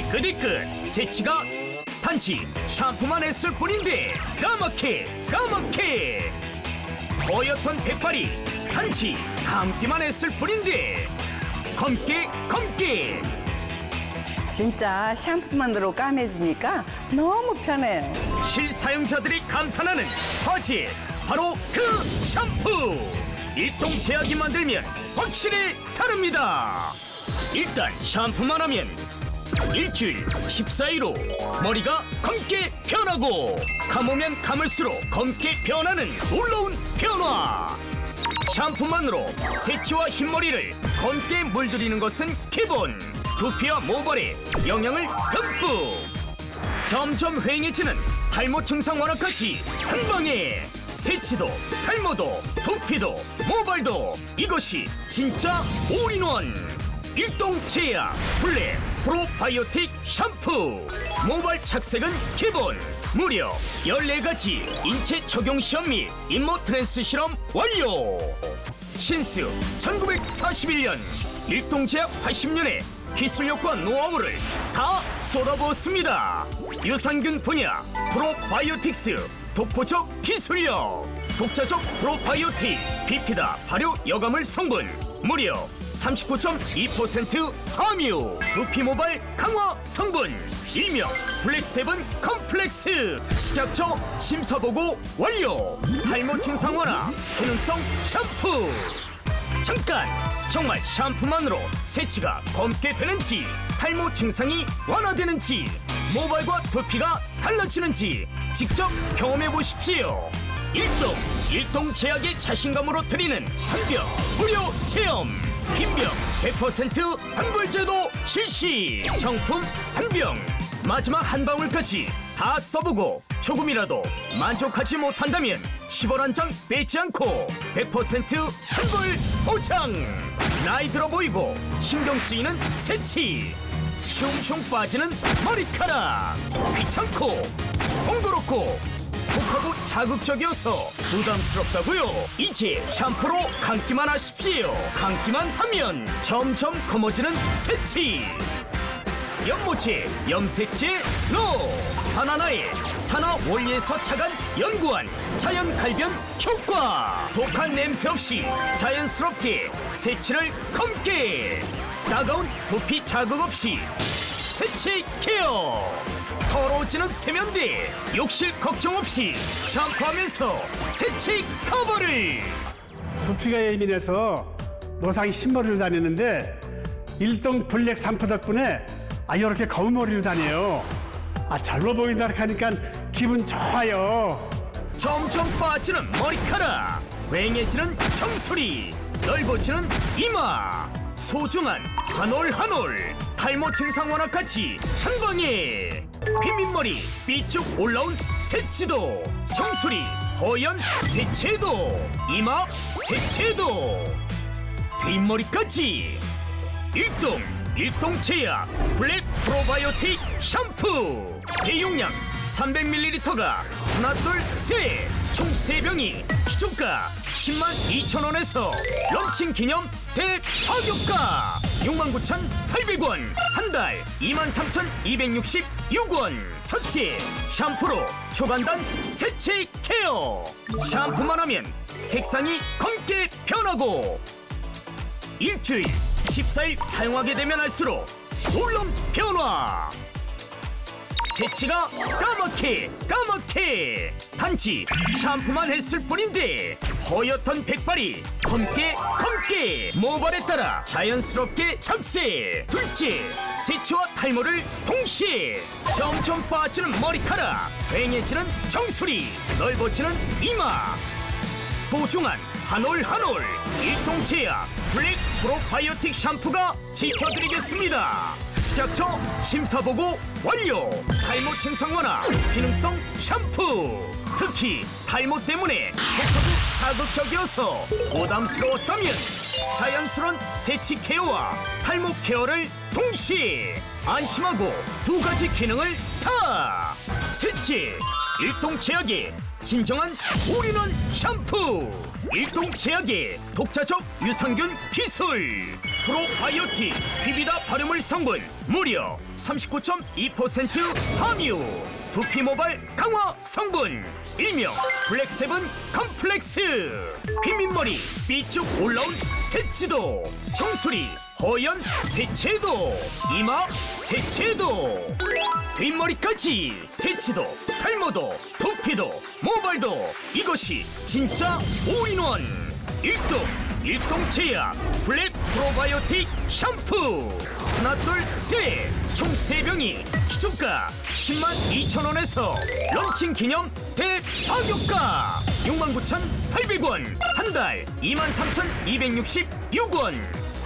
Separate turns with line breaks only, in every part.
희끗희끗 새치가 단지 샴푸만 했을 뿐인데 까맣게 까맣게. 허옇던 백발이 단지 감기만 했을 뿐인데 검게 검게.
진짜 샴푸만으로 까매지니까 너무 편해요.
실사용자들이 감탄하는 화제 바로 그 샴푸. 일동 제약이 만들면 확실히 다릅니다. 일단 샴푸만 하면 일주일 14일로 머리가 검게 변하고 감으면 감을수록 검게 변하는 놀라운 변화. 샴푸만으로 새치와 흰머리를 검게 물들이는 것은 기본. 두피와 모발에 영양을 듬뿍. 점점 휑해지는 탈모 증상 완화까지 한 방에. 새치도 탈모도 두피도 모발도. 이것이 진짜 올인원 일동 제약 블랙 프로바이오틱 샴푸. 모발 착색은 기본 무려 14가지 인체 적용 시험 및 임모 트랜스 실험 완료. 신스 1941년 일동제약 80년의 기술력과 노하우를 다 쏟아부었습니다. 유산균 분야 프로바이오틱스 독보적 기술력. 독자적 프로바이오틱 비피다 발효 여과물 성분. 무려 39.2% 함유. 두피 모발 강화 성분. 일명 블랙세븐 컴플렉스. 식약처 심사보고 완료. 탈모 증상 완화 기능성 샴푸. 잠깐! 정말 샴푸만으로 새치가 검게 되는지 탈모 증상이 완화되는지 모발과 두피가 달라지는지 직접 경험해 보십시오. 일동 일동 제약의 자신감으로 드리는 한병 무료 체험. 빈병 100% 환불제도 실시. 정품 한병 마지막 한 방울까지 다 써보고 조금이라도 만족하지 못한다면 10원 한 장 빼지 않고 100% 환불 보장 나이 들어 보이고 신경 쓰이는 새치 슝슝 빠지는 머리카락. 귀찮고 번거롭고 독하고 자극적이어서 부담스럽다고요. 이제 샴푸로 감기만 하십시오. 감기만 하면 점점 검어지는 새치. 연모체, 염색제, 노. 바나나의 산화 원리에서 착안 연구한 자연 갈변 효과. 독한 냄새 없이 자연스럽게 새치를 검게 따가운 두피 자극 없이 새치 케어 더러워지는 세면대 욕실 걱정 없이 샴푸하면서 새치 커버를
두피가 예민해서 노상이 흰머리를 다니는데 일동 블랙 샴푸 덕분에 아 이렇게 검은 머리를 다녀요. 아 젊어 보인다 하니까 기분 좋아요.
점점 빠지는 머리카락 휑해지는 정수리 넓어지는 이마 소중한 한 올 한 올 탈모 증상 완화까지 한 방에 빗민머리 삐쭉 올라온 새치도 정수리 허연 새치도 이마 새치도. 뒷머리까지. 일동 일동 제약 블랙 프로바이오틱 샴푸. 대용량 300ml가 하나 둘 셋총 3병이 기존가 10만 2천 원에서 런칭 기념 대파격가. 69,800원. 한 달 23,266원. 첫째 샴푸로 초간단 세치 케어. 샴푸만 하면 색상이 검게 변하고 일주일 14일 사용하게 되면 할수록 놀라운 변화 새치가 까맣게 까맣게. 단지 샴푸만 했을 뿐인데 허옇던 백발이 검게 검게. 모발에 따라 자연스럽게 착색 둘째 새치와 탈모를 동시에 점점 빠지는 머리카락. 휑해지는 정수리 넓어지는 이마. 보중한 한올 한올 일동제약 블랙 프로바이오틱 샴푸가 지켜드리겠습니다. 식약처 심사 보고 완료. 탈모 증상 완화 기능성 샴푸. 특히 탈모 때문에 독하고 자극적이어서 부담스러웠다면 자연스러운 세치 케어와 탈모 케어를 동시에 안심하고 두 가지 기능을 다 세치 일동 제약의 진정한 올인원 샴푸. 일동 제약의 독자적 유산균 기술. 프로바이오틱 비비다 발효물 성분 무려 39.2% 함유. 두피 모발 강화 성분 일명 블랙세븐 컴플렉스. 빗민머리 삐쭉 올라온 새치도. 정수리 허연 새치도. 이마 새치도. 뒷머리까지 새치도 탈모도 두피도 모발도. 이것이 진짜 올인원. 일동 일동제약 블랙 프로바이오틱 샴푸. 하나 둘셋총 세병이 기존가 10만 2천원에서 런칭 기념 대파격가. 69,800원. 한 달 23,266원.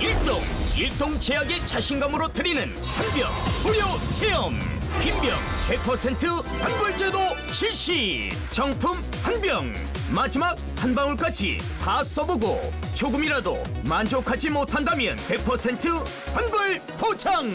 일동 일동 제약의 자신감으로 드리는 한병 무료 체험 빈병 100% 환불제도 실시. 정품 한 병. 마지막 한 방울까지 다 써보고 조금이라도 만족하지 못한다면 100% 환불 보장